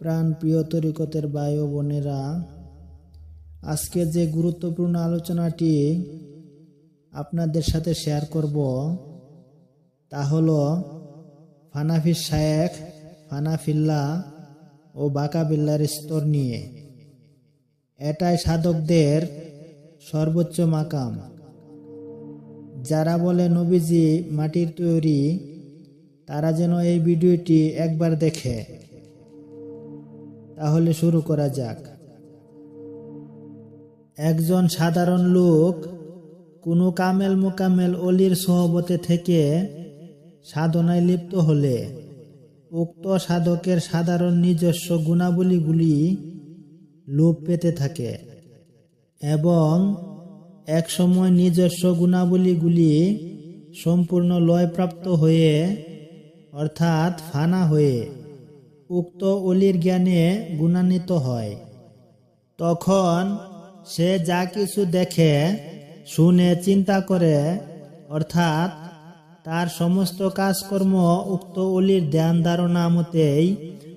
প্রাণ প্রিয় তরিকতের বায়ু বোনেরা, আজকে যে গুরুত্বপূর্ণ আলোচনাটি আপনাদের সাথে শেয়ার করব, তা হল ফানাফি শায়েখ, ফানাফিল্লা ও বাকাবিল্লার স্তর নিয়ে। এটাই সাধকদের সর্বোচ্চ মাকাম। যারা বলে, নবীজি মাটির তৈরি তারা যেন এই ভিডিওটি একবার দেখে। তাহলে শুরু করা যাক। একজন সাধারণ লোক কোনো কামেল মোকামেল অলির সহবতে থেকে সাধনায় লিপ্ত হলে, উক্ত সাধকের সাধারণ নিজস্ব গুণাবলীগুলি লোপ পেতে থাকে এবং একসময় নিজস্ব গুণাবলীগুলি সম্পূর্ণ লয়প্রাপ্ত হয়ে, অর্থাৎ ফানা হয়ে উক্ত অলির জ্ঞানে গুণান্বিত হয়। তখন সে যা কিছু দেখে, শুনে, চিন্তা করে, অর্থাৎ তার সমস্ত কাজকর্ম উক্ত অলির ধ্যান ধারণা মতেই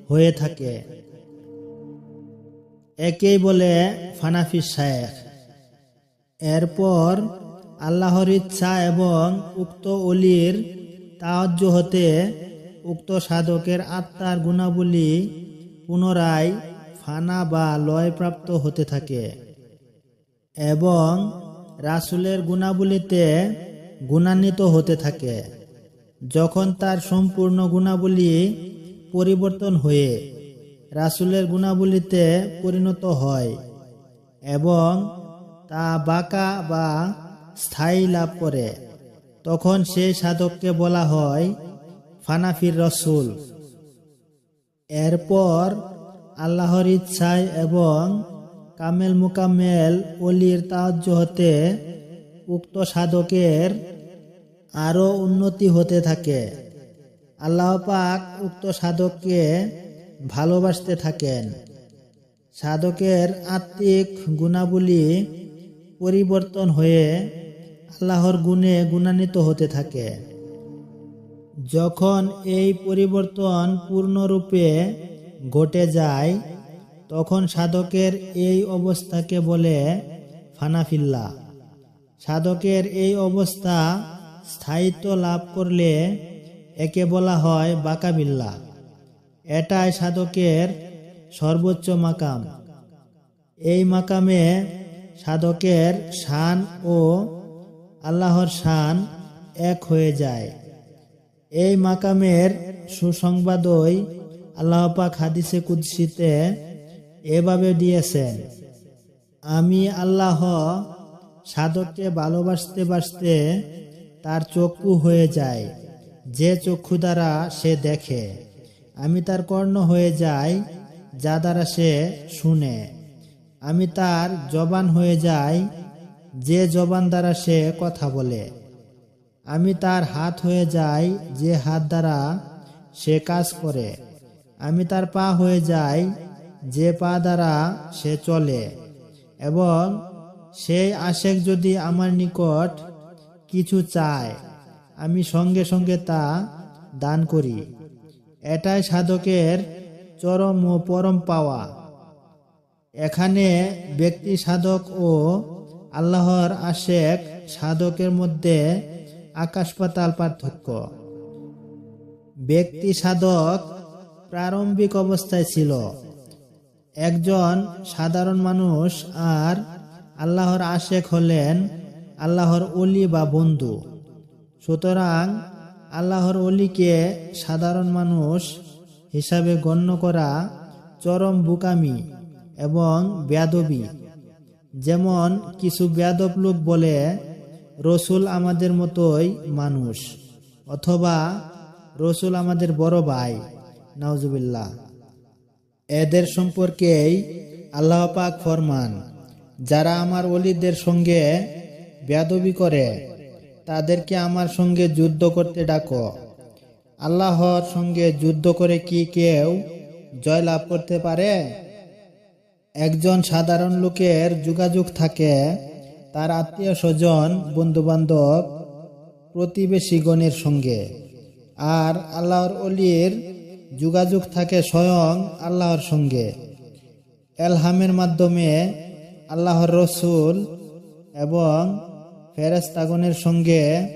হয়ে থাকে। একেই বলে ফানাফি শায়েখ। এরপর আল্লাহর ইচ্ছা এবং উক্ত অলির তাহজ্য হতে উক্ত সাধকের আত্মার গুণাবলী পুনরায় ফানা বা লয়প্রাপ্ত হতে থাকে এবং রাসুলের গুণাবলীতে গুণান্বিত হতে থাকে যখন তার সম্পূর্ণ গুণাবলী পরিবর্তন হয়ে রাসুলের গুণাবলীতে পরিণত হয় এবং তা বাঁকা বা স্থায়ী লাভ করে, তখন সেই সাধককে বলা হয় ফানাফির রসুল। এরপর আল্লাহর ইচ্ছায় এবং কামেল মুকামেল অলির তাহজ্য হতে উক্ত সাধকের আরও উন্নতি হতে থাকে। আল্লাহ পাক উক্ত সাধককে ভালোবাসতে থাকেন। সাধকের আত্মিক গুণাবলী পরিবর্তন হয়ে আল্লাহর গুণে গুণান্বিত হতে থাকে। যখন এই পরিবর্তন পূর্ণরূপে ঘটে যায়, তখন সাধকের এই অবস্থাকে বলে ফানাফিল্লা। সাধকের এই অবস্থা স্থায়িত্ব লাভ করলে একে বলা হয় বাকাবিল্লা। এটাই সাধকের সর্বোচ্চ মাকাম। এই মাকামে সাধকের শান ও আল্লাহর শান এক হয়ে যায়। এই মাকামের সুসংবাদই আল্লাহ পাক হাদিসে কুদ্সিতে এভাবে দিয়েছেন, আমি আল্লাহ সাধককে ভালোবাসতে বাসতে তার চক্ষু হয়ে যায়, যে চক্ষু দ্বারা সে দেখে। আমি তার কর্ণ হয়ে যাই, যা দ্বারা সে শুনে। আমি তার জবান হয়ে যাই, যে জবান দ্বারা সে কথা বলে। আমি তার হাত হয়ে যাই যে হাত দ্বারা সে কাজ করে। আমি তার পা হয়ে যাই যে পা দ্বারা সে চলে। এবং সেই আশেক যদি আমার নিকট কিছু চায়, আমি সঙ্গে সঙ্গে তা দান করি। এটাই সাধকের চরম ও পরম পাওয়া। এখানে ব্যক্তি সাধক ও আল্লাহর আশেক সাধকের মধ্যে আকাশ পাতাল পার্থক্য। ব্যক্তি সাধক প্রারম্ভিক অবস্থায় ছিল। একজন সাধারণ মানুষ আর আল্লাহর আশেক হলেন আল্লাহর অলি বা বন্ধু। সুতরাং আল্লাহর অলিকে সাধারণ মানুষ হিসাবে গণ্য করা চরম বুকামি এবং ব্যাদবি। যেমন কিছু ব্যাদব লোক বলে রসুল আমাদের মতোই মানুষ, অথবা রসুল আমাদের বড় ভাই, নাউজুবিল্লাহ। এদের সম্পর্কেই আল্লাহ পাক ফরমান, যারা আমার অলিদের সঙ্গে ব্যাদবি করে, তাদেরকে আমার সঙ্গে যুদ্ধ করতে ডাকো। আল্লাহর সঙ্গে যুদ্ধ করে কি কেউ জয়লাভ করতে পারে? একজন সাধারণ লোকের যোগাযোগ থাকে তার আত্মীয় স্বজন, বন্ধুবান্ধব, প্রতিবেশীগণের সঙ্গে। আর আল্লাহর অলির যোগাযোগ থাকে স্বয়ং আল্লাহর সঙ্গে। এলহামের মাধ্যমে আল্লাহর রসুল এবং ফেরেস্তাগণের সঙ্গে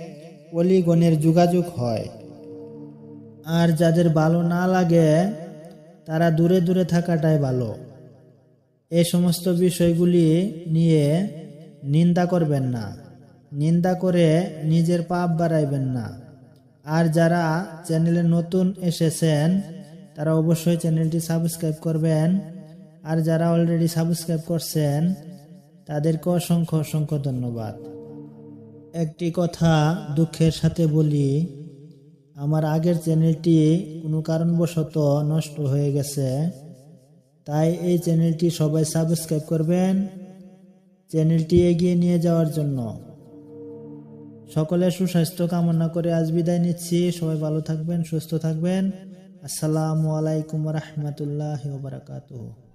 অলিগণের যোগাযোগ হয়। আর যাদের ভালো না লাগে, তারা দূরে দূরে থাকাটাই ভালো। এই সমস্ত বিষয়গুলি নিয়ে নিন্দা করবেন না। নিন্দা করে নিজের পাপ বাড়াইবেন না। আর যারা চ্যানেলে নতুন এসেছেন, তারা অবশ্যই চ্যানেলটি সাবস্ক্রাইব করবেন। আর যারা অলরেডি সাবস্ক্রাইব করছেন, তাদেরকে অসংখ্য অসংখ্য ধন্যবাদ। একটি কথা দুঃখের সাথে বলি, আমার আগের চ্যানেলটি কোনো কারণবশত নষ্ট হয়ে গেছে, তাই এই চ্যানেলটি সবাই সাবস্ক্রাইব করবেন চ্যানেলটি এগিয়ে নিয়ে যাওয়ার জন্য। সকলের সুস্বাস্থ্য কামনা করে আজ বিদায় নিচ্ছি। সবাই ভালো থাকবেন, সুস্থ থাকবেন। আসসালামু আলাইকুম রহমতুল্লাহ বারাকাতুহ।